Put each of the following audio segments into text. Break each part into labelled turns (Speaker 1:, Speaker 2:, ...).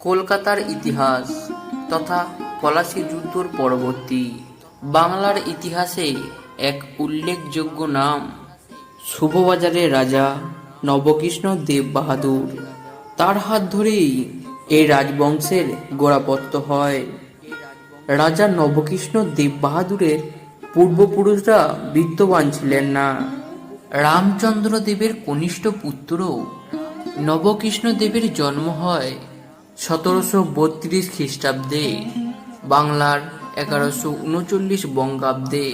Speaker 1: কলকাতার ইতিহাস তথা পলাশী যুদ্ধর পরবর্তী। বাংলার ইতিহাসে এক উল্লেখযোগ্য নাম শুভবাজারের রাজা নবকৃষ্ণ দেব বাহাদুর। তার হাত ধরেই এই রাজবংশের গোড়াপত্ত হয়। রাজা নবকৃষ্ণ দেব বাহাদুরের পূর্বপুরুষরা বিত্তবান ছিলেন না। রামচন্দ্র দেবের কনিষ্ঠ পুত্র নবকৃষ্ণ দেবের জন্ম হয় সতেরোশো বত্রিশ খ্রিস্টাব্দে বাংলার এগারোশো উনচল্লিশ বঙ্গাব্দে।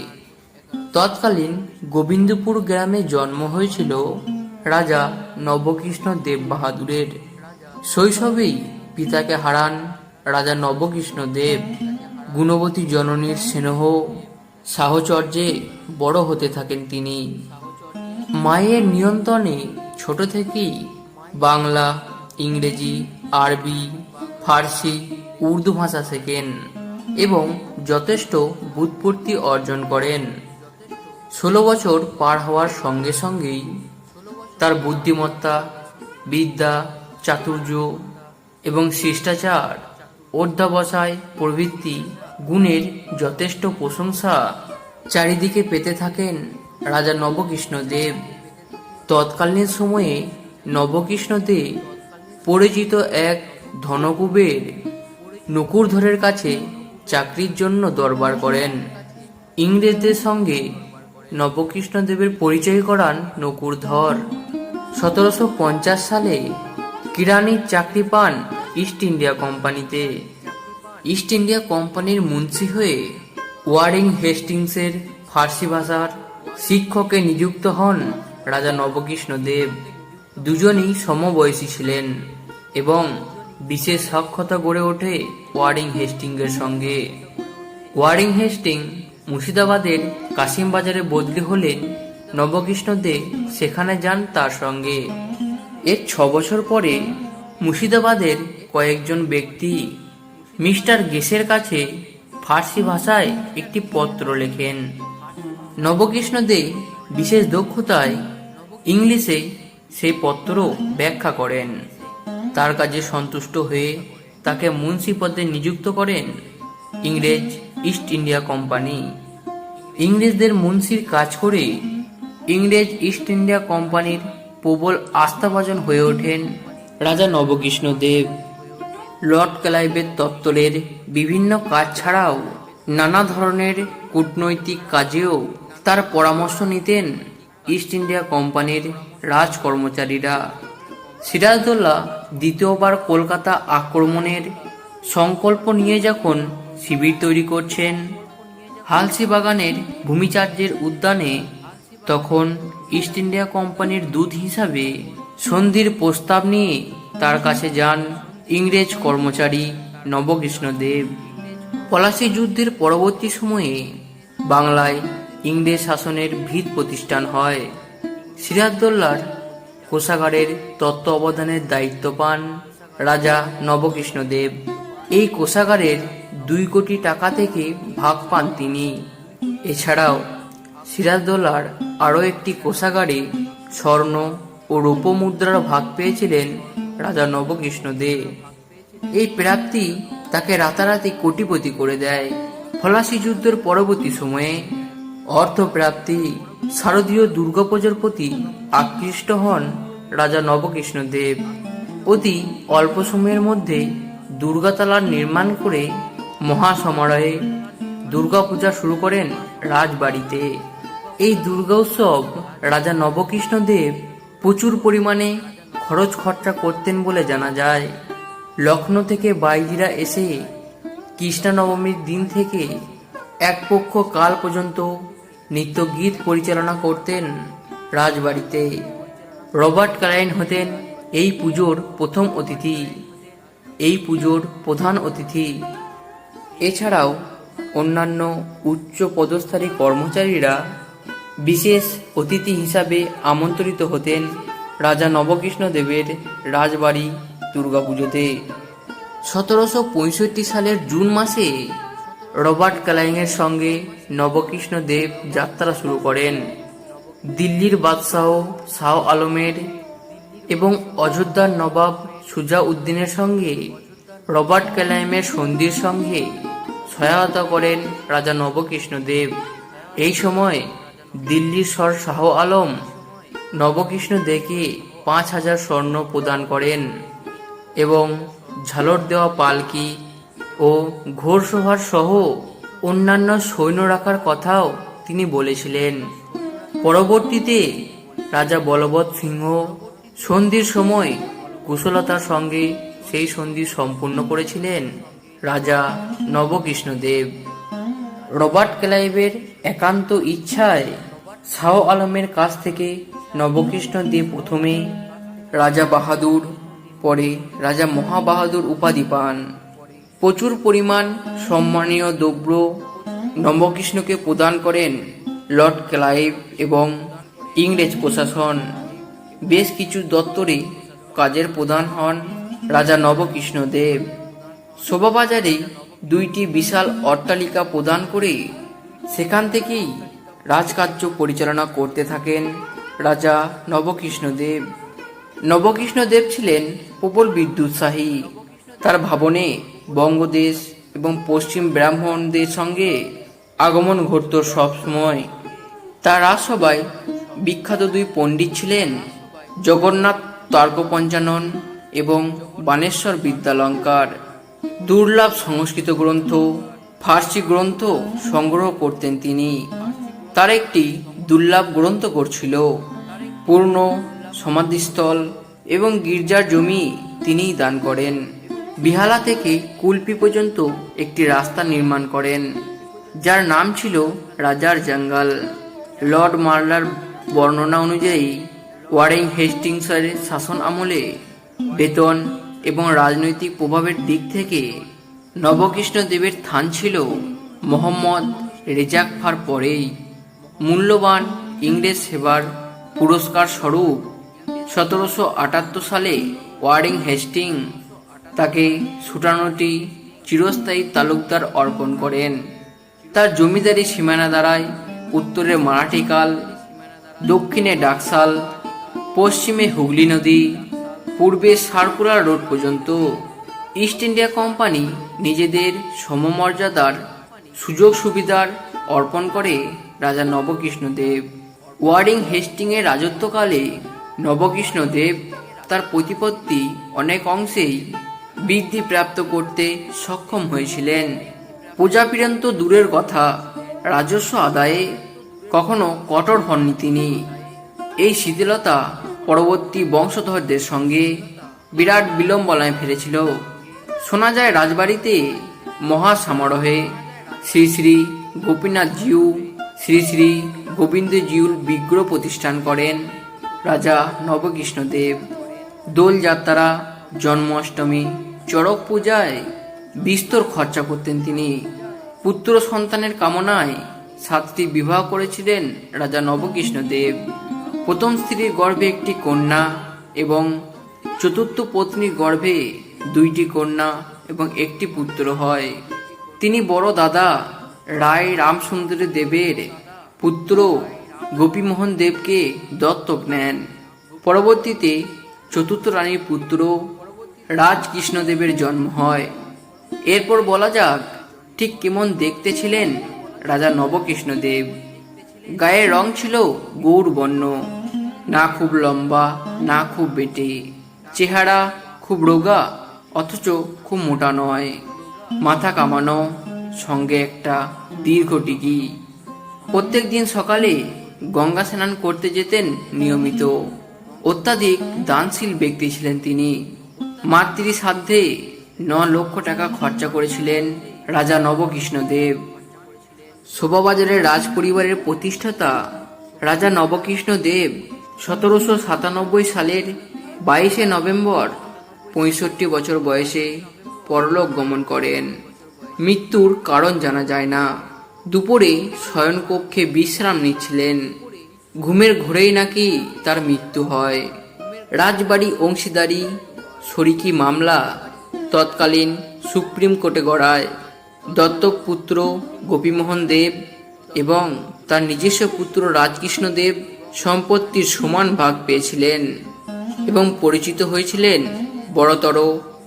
Speaker 1: তৎকালীন গোবিন্দপুর গ্রামে জন্ম হয়েছিল রাজা নবকৃষ্ণ দেব বাহাদুরের শৈশবেই পিতাকে হারান রাজা নবকৃষ্ণ দেব। গুণবতী জননীর স্নেহ, সাহচর্যে বড় হতে থাকেন তিনি। মায়ের নিয়ন্ত্রণে ছোট থেকেই বাংলা, ইংরেজি আরবি, ফার্সি, উর্দু ভাষা শেখেন এবং যথেষ্ট বুৎপত্তি অর্জন করেন। ষোলো বছর পার হওয়ার সঙ্গে সঙ্গেই তার বুদ্ধিমত্তা, বিদ্যা, চাতুর্য এবং শিষ্টাচার, অধ্যাবসায় প্রভৃতি গুণের যথেষ্ট প্রশংসা চারিদিকে পেতে থাকেন রাজা নবকৃষ্ণ দেব তৎকালীন সময়ে নবকৃষ্ণ দেব পরিচিত এক ধনকুবের নকুরধরের কাছে চাকরির জন্য দরবার করেন। ইংরেজদের সঙ্গে নবকৃষ্ণ দেবের পরিচয় করান নকুরধর। সতেরোশো পঞ্চাশ সালে কিরানির চাকরি পান ইস্ট ইন্ডিয়া কোম্পানিতে। ইস্ট ইন্ডিয়া কোম্পানির মুন্সি হয়ে ওয়ারিং হেস্টিংসের ফার্সি ভাষার শিক্ষকে নিযুক্ত হন রাজা নবকৃষ্ণ দেব দুজনই সমবয়সী ছিলেন এবং বিশেষ সক্ষতা গড়ে ওঠে ওয়ারিং হেস্টিংয়ের সঙ্গে। ওয়ারিং হেস্টিং মুর্শিদাবাদের কাশিমবাজারে বদলি হলেন নবকৃষ্ণ দে সেখানে যান তার সঙ্গে। এর ছ বছর পরে মুর্শিদাবাদের কয়েকজন ব্যক্তি মিস্টার গেসের কাছে ফার্সি ভাষায় একটি পত্র লেখেন। নবকৃষ্ণ দে বিশেষ দক্ষতায় ইংলিশে সেই পত্র ব্যাখ্যা করেন। তার কাজে সন্তুষ্ট হয়ে তাকে মুন্সি পদে নিযুক্ত করেন ইংরেজ ইস্ট ইন্ডিয়া কোম্পানি। ইংরেজদের মুন্সির কাজ করে ইংরেজ ইস্ট ইন্ডিয়া কোম্পানির প্রবল আস্থাভাজন হয়ে ওঠেন রাজা নবকৃষ্ণ দেব। লর্ড ক্লাইভের দপ্তরের বিভিন্ন কাজ ছাড়াও নানা ধরনের কূটনৈতিক কাজেও তার পরামর্শ নিতেন। ইস্ট ইন্ডিয়া কোম্পানির রাজ কর্মচারীরা সিরাজদৌল্লা দ্বিতীয়বার কলকাতা আক্রমণের সংকল্প নিয়ে যখন শিবির তৈরি করছেন, হালসি বাগানের ভূমিচার্যের উদ্যানে, তখন ইস্ট ইন্ডিয়া কোম্পানির দূত হিসাবে সন্ধির প্রস্তাব নিয়ে তার কাছে যান ইংরেজ কর্মচারী নবকৃষ্ণ দেব। পলাশী যুদ্ধের পরবর্তী সময়ে বাংলায় ইংরেজ শাসনের ভিত প্রতিষ্ঠান হয়। সিরাজদৌল্লার কোষাগারের তত্ত্ব অবদানের দায়িত্ব পান রাজা নবকৃষ্ণ দেব। এই কোষাগারের দুই কোটি টাকা থেকে ভাগ পান তিনি। এছাড়াও সিরাজদৌল্লার আরও একটি কোষাগারে স্বর্ণ ও রূপ মুদ্রার ভাগ পেয়েছিলেন রাজা নবকৃষ্ণ দে এই প্রাপ্তি তাকে রাতারাতি কোটিপতি করে দেয়। ফলাসি যুদ্ধের পরবর্তী সময়ে অর্থপ্রাপ্তি। শারদীয় দুর্গাপূজার প্রতি আকৃষ্ট হন রাজা নবকৃষ্ণ দেব অতি অল্প সময়ের মধ্যে দুর্গাতলার নির্মাণ করে মহাসমারোহে দুর্গাপূজা শুরু করেন রাজবাড়িতে। এই দুর্গা উৎসব রাজা নবকৃষ্ণ দেব প্রচুর পরিমাণে খরচ খরচা করতেন বলে জানা যায়। লখনৌ থেকে বাইজিরা এসে কৃষ্ণা নবমীর দিন থেকে এক পক্ষ কাল পর্যন্ত নৃত্য গীত পরিচালনা করতেন রাজবাড়িতে। রবার্ট ক্লাইন হতেন এই পুজোর প্রথম অতিথি। এই পুজোর প্রধান অতিথি। এছাড়াও অন্যান্য উচ্চ পদস্থলী কর্মচারীরা বিশেষ অতিথি হিসাবে আমন্ত্রিত হতেন রাজা নবকৃষ্ণ দেবের রাজবাড়ি দুর্গাপুজোতে। সতেরোশো পঁয়ষট্টি সালের জুন মাসে রবার্ট ক্লাইনের সঙ্গে নবকৃষ্ণ দেব যাত্রা শুরু করেন। দিল্লির বাদশাহ শাহ আলমের এবং অযোধ্যার নবাব সুজা উদ্দিনের সঙ্গে রবার্ট ক্যালাইমের সন্ধির সঙ্গে সহায়তা করেন রাজা নবকৃষ্ণদেব এই সময় দিল্লির সর শাহ আলম নবকৃষ্ণ দেকে পাঁচ হাজার স্বর্ণ প্রদান করেন এবং ঝালর দেওয়া পালকি ও ঘোড়সভার সহ অন্যান্য সৈন্য রাখার কথাও তিনি বলেছিলেন। পরবর্তীতে রাজা বলবৎ সিংহ সন্ধির সময় কুশলতার সঙ্গে সেই সন্ধি সম্পূর্ণ করেছিলেন রাজা নবকৃষ্ণদেব। রবার্ট ক্লাইভের একান্ত ইচ্ছায় শাহ আলমের কাছ থেকে নবকৃষ্ণদেব প্রথমে রাজা বাহাদুর, পরে রাজা মহাবাহাদুর উপাধি পান। প্রচুর পরিমাণ সম্মানীয় দ্রব্য নবকৃষ্ণকে প্রদান করেন লর্ড ক্লাইভ এবং ইংরেজ প্রশাসন। বেশ কিছু দপ্তরে কাজের প্রধান হন রাজা নবকৃষ্ণ দেব শোভাবাজারে দুইটি বিশাল অট্টালিকা প্রদান করে সেখান থেকেই রাজকার্য পরিচালনা করতে থাকেন রাজা নবকৃষ্ণদেব। নবকৃষ্ণদেব ছিলেন প্রবল বিদ্যুৎসাহী। তার ভাবনে বঙ্গদেশ এবং পশ্চিম ব্রাহ্মণদের সঙ্গে আগমন ঘটত সবসময়। তার রাজসভায় বিখ্যাত দুই পণ্ডিত ছিলেন জগন্নাথ তর্ক পঞ্চানন এবং বানেশ্বর বিদ্যালঙ্কার। দুর্লভ সংস্কৃত গ্রন্থ, ফার্সি গ্রন্থ সংগ্রহ করতেন তিনি। তার একটি দুর্লভ গ্রন্থ করছিল পূর্ণ, সমাধিস্থল এবং গির্জার জমি তিনিই দান করেন। বিহালা থেকে কুলপি পর্যন্ত একটি রাস্তা নির্মাণ করেন, যার নাম ছিল রাজার জঙ্গল। লর্ড মার্লার বর্ণনা অনুযায়ী ওয়ারিং হেস্টিংসের শাসন আমলে বেতন এবং রাজনৈতিক প্রভাবের দিক থেকে নবকৃষ্ণ দেবের স্থান ছিল মোহাম্মদ রেজাকফার পরেই। মূল্যবান ইংরেজ সেবার পুরস্কার স্বরূপ সতেরোশো আটাত্তর সালে ওয়ারিং হেস্টিং তাকে সুটানোটি চিরস্থায়ী তালুকদার অর্পণ করেন। তার জমিদারি সীমানা দ্বারায় উত্তরে মারাঠিকাল দক্ষিণে ডাকসাল, পশ্চিমে হুগলি নদী, পূর্বে সার্কুলার রোড পর্যন্ত ইস্ট ইন্ডিয়া কোম্পানি নিজেদের সমমর্যাদার সুযোগ সুবিধার অর্পণ করে রাজা নবকৃষ্ণদেব ওয়ারিং হেস্টিংয়ের রাজত্বকালে নবকৃষ্ণদেব তার প্রতিপত্তি অনেক অংশেই বৃদ্ধি প্রাপ্ত করতে সক্ষম হয়েছিলেন। পূজাপীড়ন তো দূরের কথা, রাজস্ব আদায়ে কখনো কঠোর হননি তিনি। এই শিথিলতা পরবর্তী বংশধরদের সঙ্গে বিরাট বিলম্বনায় ফেলেছিল। শোনা যায়, রাজবাড়িতে মহা সমারোহে শ্রী শ্রী গোপীনাথ জিউ শ্রী শ্রী গোবিন্দ জিউর বিগ্রহ প্রতিষ্ঠান করেন রাজা নবকৃষ্ণদেব। দোলযাত্রা জন্মাষ্টমী চড়ক পূজায় বিস্তর খরচা করতেন তিনি। পুত্র সন্তানের কামনায় সাতটি বিবাহ করেছিলেন রাজা নবকৃষ্ণদেব প্রথম স্ত্রীর গর্ভে একটি কন্যা এবং চতুর্থ পত্নীর গর্ভে দুইটি কন্যা এবং একটি পুত্র হয়। তিনি বড় দাদা রায় রামচন্দ্র দেবের পুত্র গোপীমোহন দেবকে দত্তক নেন। পরবর্তীতে চতুর্থ রানীর পুত্র রাজকৃষ্ণদেবের জন্ম হয়। এরপর বলা যাক, ঠিক কেমন দেখতে ছিলেন রাজা নবকৃষ্ণদেব। গায়ের রং ছিল গৌর বর্ণ, না খুব লম্বা, না খুব বেটে। চেহারা খুব রোগা, অথচ খুব মোটা নয়। মাথা কামানো, সঙ্গে একটা দীর্ঘ টিকি। প্রত্যেক দিন সকালে গঙ্গা স্নান করতে যেতেন নিয়মিত। অত্যাধিক দানশীল ব্যক্তি ছিলেন তিনি। মাতৃসাধ্যে ন লক্ষ টাকা খরচা করেছিলেন রাজা নবকৃষ্ণদেব। শোভাবাজারের রাজ পরিবারের প্রতিষ্ঠাতা রাজা নবকৃষ্ণ দেব সতেরোশো সাতানব্বই সালের বাইশে নভেম্বর পঁয়ষট্টি বছর বয়সে পরলোক গমন করেন। মৃত্যুর কারণ জানা যায় না। দুপুরে শয়নকক্ষে বিশ্রাম নিচ্ছিলেন। ঘুমের ঘোরেই নাকি তার মৃত্যু হয়। রাজবাড়ি অংশীদারি শরিকি মামলা তৎকালীন সুপ্রিম কোর্টে গড়ায়। দত্তক পুত্র গোপীমোহন দেব এবং তার নিজস্ব পুত্র রাজকৃষ্ণ দেব সম্পত্তির সমান ভাগ পেয়েছিলেন এবং পরিচিত হয়েছিলেন বড়তর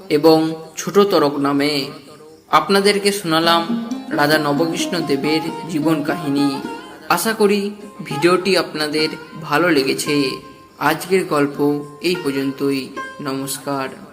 Speaker 1: এবং ছোট তরক নামে। আপনাদেরকে শোনালাম রাজা নবকৃষ্ণ দেবের জীবন কাহিনী। আশা করি ভিডিওটি আপনাদের ভালো লেগেছে। আজকের গল্প এই পর্যন্তই। নমস্কার।